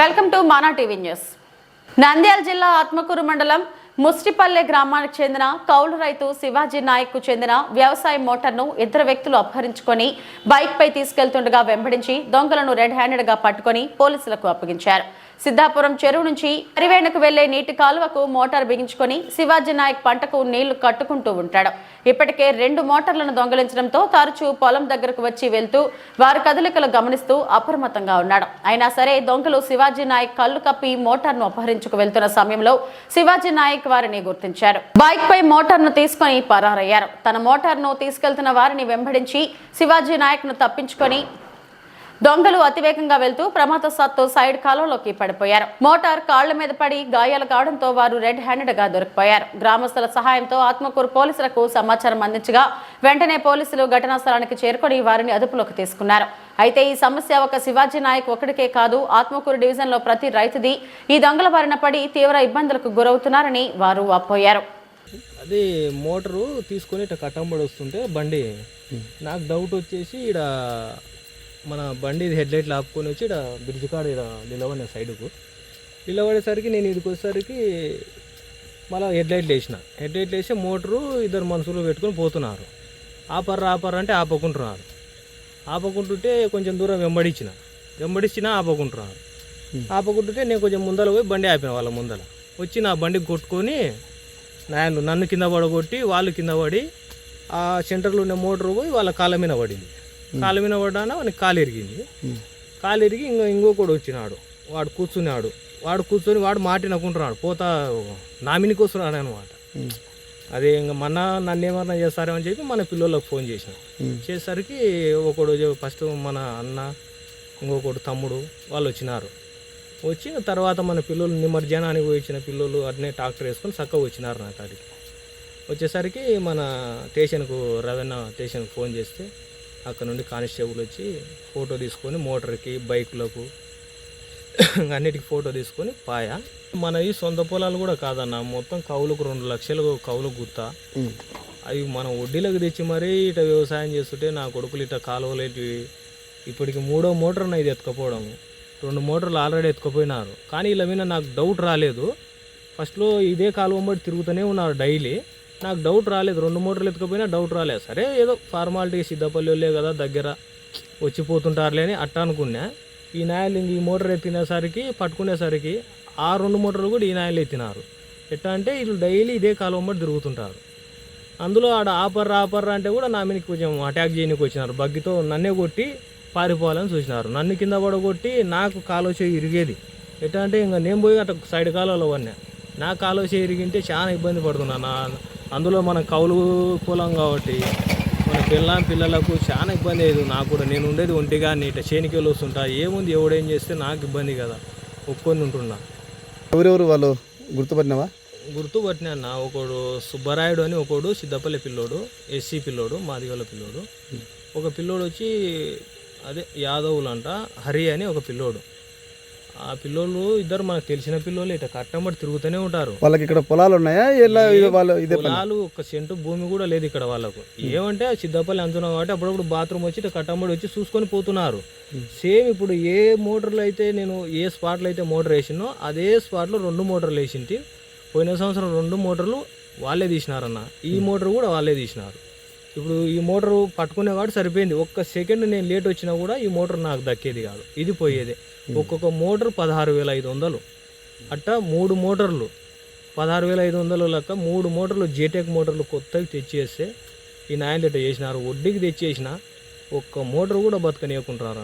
Welcome to Mana TV news. Nandyal జిల్లా ఆత్మకూరు మండలం ముస్టిపల్లె గ్రామానికి చెందిన కౌలు రైతు శివాజీ నాయక్కు చెందిన వ్యవసాయ మోటార్ను ఇద్దరు వ్యక్తులు అపహరించుకొని బైక్ పై తీసుకెళ్తుండగా వెంబడించి దొంగలను రెడ్ హ్యాండెడ్గా పట్టుకొని పోలీసులకు అప్పగించారు. సిద్ధాపురం చెరువు నుంచి అరివేణకు వెళ్ళే నీటి కాలువకు మోటార్ బిగించుకొని శివాజీ నాయక్ పంటకు నీళ్ళు కట్టుకుంటూ ఉంటాడు. ఇప్పటికే రెండు మోటార్లను దొంగలించడంతో తరచూ పొలం దగ్గరకు వచ్చి వెళ్తూ వారి కదలికలు గమనిస్తూ అప్రమత్తంగా ఉన్నాడు. అయినా సరే దొంగలు శివాజీ నాయక్ కళ్ళు కప్పి మోటార్ను అపహరించుకు వెళ్తున్న సమయంలో శివాజీ నాయక్ వారిని గుర్తించారు. బైక్ పై మోటార్ను తీసుకొని పరారయ్యారు. తన మోటార్ను తీసుకెళ్తున్న వారిని వెంబడించి శివాజీ నాయక్ను తప్పించుకొని దొంగలు అతివేగంగా వెళ్తూ ప్రమాదవశాత్తు సైడ్ కాలువలోకి పడిపోయారు. మోటార్ కాళ్ళ మీద పడి గాయాలు కావడంతో వారు రెడ్ హ్యాండెడ్గా దొరికిపోయారు. గ్రామస్తుల సహాయంతో ఆత్మకూరు పోలీసులకు సమాచారం అందించగా వెంటనే పోలీసులు ఘటనా స్థలానికి చేరుకొని వారిని అదుపులోకి తీసుకున్నారు. అయితే ఈ సమస్య ఒక శివాజీ నాయక్ ఒకటికే కాదు ఆత్మకూరు డివిజన్లో ప్రతి రైతుది ఈ దొంగల బారిన పడి తీవ్ర ఇబ్బందులకు గురవుతున్నారని వారు వాపోయారు. అది మోటరు తీసుకొని ఇట్లా కట్టంబడి వస్తుంటే బండి. నాకు డౌట్ వచ్చేసి ఇక్కడ మన బండి హెడ్ లైట్లు ఆపుకొని వచ్చి ఇక్కడ బ్రిడ్జ్ కాడ ఇక్కడ నిలబడిన సైడ్కు. నిలబడేసరికి నేను ఇదికి వచ్చేసరికి మళ్ళీ హెడ్ లైట్లు వేసిన. హెడ్ లైట్లు వేసి మోటరు ఇద్దరు మనుషులు పెట్టుకొని పోతున్నారు. ఆపర్రా ఆపర్రా అంటే ఆపకుంటున్నారు. ఆపకుంటుంటే కొంచెం దూరం వెంబడించిన. వెంబడించినా ఆపకుంటున్నారు. ఆపకుంటుంటే నేను కొంచెం ముందర పోయి బండి ఆపిన వాళ్ళ ముందర. వచ్చి నా బండి కొట్టుకొని నన్ను కింద పడగొట్టి వాళ్ళు కింద పడి ఆ సెంటర్లో ఉన్న మోటార్ పోయి వాళ్ళ కాళ్ళ మీద పడింది. కాళ్ళ మీద పడ్డాన? వానికి కాలు ఇరిగింది కాలు ఇరిగి ఇంకో ఇంకొకడు వచ్చినాడు. వాడు కూర్చున్నాడు. వాడు కూర్చొని వాడు మాటినకుంటున్నాడు. పోతా నామినికి వస్తున్నాడు అనమాట అదే ఇంకా మన నన్ను ఏమన్నా చేస్తారేమని చెప్పి మన పిల్లలకు ఫోన్ చేసిన. చేసేసరికి ఒకడు ఫస్ట్ మన అన్న ఇంకొకడు తమ్ముడు వాళ్ళు వచ్చినారు. వచ్చి తర్వాత మన పిల్లలు నిమజ్జనానికి వచ్చిన పిల్లలు అట్నే ట్రాక్టర్ వేసుకొని చక్కగా వచ్చినారు నా కాడికి. వచ్చేసరికి మన స్టేషన్కు రవణ స్టేషన్కి ఫోన్ చేస్తే అక్కడ నుండి కానిస్టేబుల్ వచ్చి ఫోటో తీసుకొని మోటార్కి బైకులకు అన్నిటికి ఫోటో తీసుకొని పాయ. మనవి సొంత పొలాలు కూడా కాదన్న మొత్తం కౌలుకు రెండు లక్షలు కౌలు గుత్తా. అవి మనం వడ్డీలకు తెచ్చి మరీ ఇట వ్యవసాయం చేస్తుంటే నా కొడుకులు ఇట కాలువలేటి ఇప్పటికి మూడో మోటార్ ఇది ఎత్తుకపోవడం. రెండు మోటార్లు ఆల్రెడీ ఎత్తుకుపోయినారు. కానీ ఇలా మీద నాకు డౌట్ రాలేదు. ఫస్ట్లో ఇదే కాలువ బట్టి తిరుగుతూనే ఉన్నారు డైలీ. నాకు డౌట్ రాలేదు. రెండు మోటార్లు ఎత్తుకపోయినా డౌట్ రాలేదు. సరే ఏదో ఫార్మాలిటీ సిద్ధపల్లిలే వాళ్ళే కదా దగ్గర వచ్చిపోతుంటారులే అని అట్ట అనుకున్నా. ఈ నాయలు ఇంక ఈ మోటార్ ఎత్తినేసరికి పట్టుకునేసరికి ఆ రెండు మోటార్లు కూడా ఈ నాయలు ఎత్తినారు. ఎట్లా అంటే వీళ్ళు డైలీ ఇదే కాలువ బట్టి తిరుగుతుంటారు. అందులో ఆడ ఆపర్ ఆపర్ అంటే కూడా నా మీద కొంచెం అటాక్ చేయడానికి వచ్చినారు. బగ్గితో నన్నే కొట్టి పారిపోవాలని చూసినారు. నన్ను కింద పడగొట్టి నాకు కాలో చేయి ఇరిగేది. ఎట్లా అంటే ఇంకా నేను పోయి అట్లా సైడ్ కాలువలో పడినా. నా కాలో చేయి ఇరిగింటే చాలా ఇబ్బంది పడుతున్నా. నా అందులో మన కౌలు కులం కాబట్టి మన పిల్ల పిల్లలకు చాలా ఇబ్బంది అయ్యేది. నాకు కూడా నేను ఉండేది ఒంటిగా నీట చేనికెళ్ళి వస్తుంటా. ఏముంది? ఎవడేం చేస్తే నాకు ఇబ్బంది కదా. ఒక్కొని ఉంటున్నా. ఎవరెవరు వాళ్ళు? గుర్తుపట్టినావా? గుర్తుపట్టినా అన్న. ఒకడు సుబ్బరాయుడు అని ఒకడు సిద్ధపల్లి పిల్లోడు ఎస్సీ పిల్లోడు మాదిగల పిల్లోడు. ఒక పిల్లోడు వచ్చి అదే యాదవులు అంట హరి అని ఒక పిల్లోడు. ఆ పిల్లోళ్ళు ఇద్దరు మనకు తెలిసిన పిల్లోళ్ళు ఇట్లా కట్టంబడి తిరుగుతూనే ఉంటారు. వాళ్ళకి ఇక్కడ పొలాలు ఉన్నాయా? ఇలా వాళ్ళు ఇదే పొలాలు ఒక సెంటు భూమి కూడా లేదు ఇక్కడ వాళ్ళకు. ఏమంటే ఆ సిద్ధపల్లి అంటున్నాం కాబట్టి అప్పుడప్పుడు బాత్రూమ్ వచ్చి ఇట్లా కట్టంబడి వచ్చి చూసుకొని పోతున్నారు. సేమ్ ఇప్పుడు ఏ మోటార్లు అయితే నేను ఏ స్పాట్లో అయితే మోటార్ వేసినో అదే స్పాట్లో రెండు మోటార్లు వేసింటి. పోయిన సంవత్సరం రెండు మోటార్లు వాళ్ళే తీసినారన్న. ఈ మోటార్ కూడా వాళ్ళే తీసినారు. ఇప్పుడు ఈ మోటార్ పట్టుకునేవాడు సరిపోయింది. ఒక్క సెకండ్ నేను లేట్ వచ్చినా కూడా ఈ మోటార్ నాకు దక్కేది కాదు. ఇది పోయేదే. ఒక్కొక్క మోటార్ పదహారు వేల ఐదు వందలు. అట్టా మూడు మోటార్లు. పదహారు వేల ఐదు వందల లెక్క మూడు మోటార్లు జేటెక్ మోటార్లు కొత్తవి తెచ్చేస్తే ఈ ఇట్లా చేసినారు. వడ్డీకి తెచ్చేసిన ఒక్క మోటార్ కూడా బతకనియకుంటున్నారు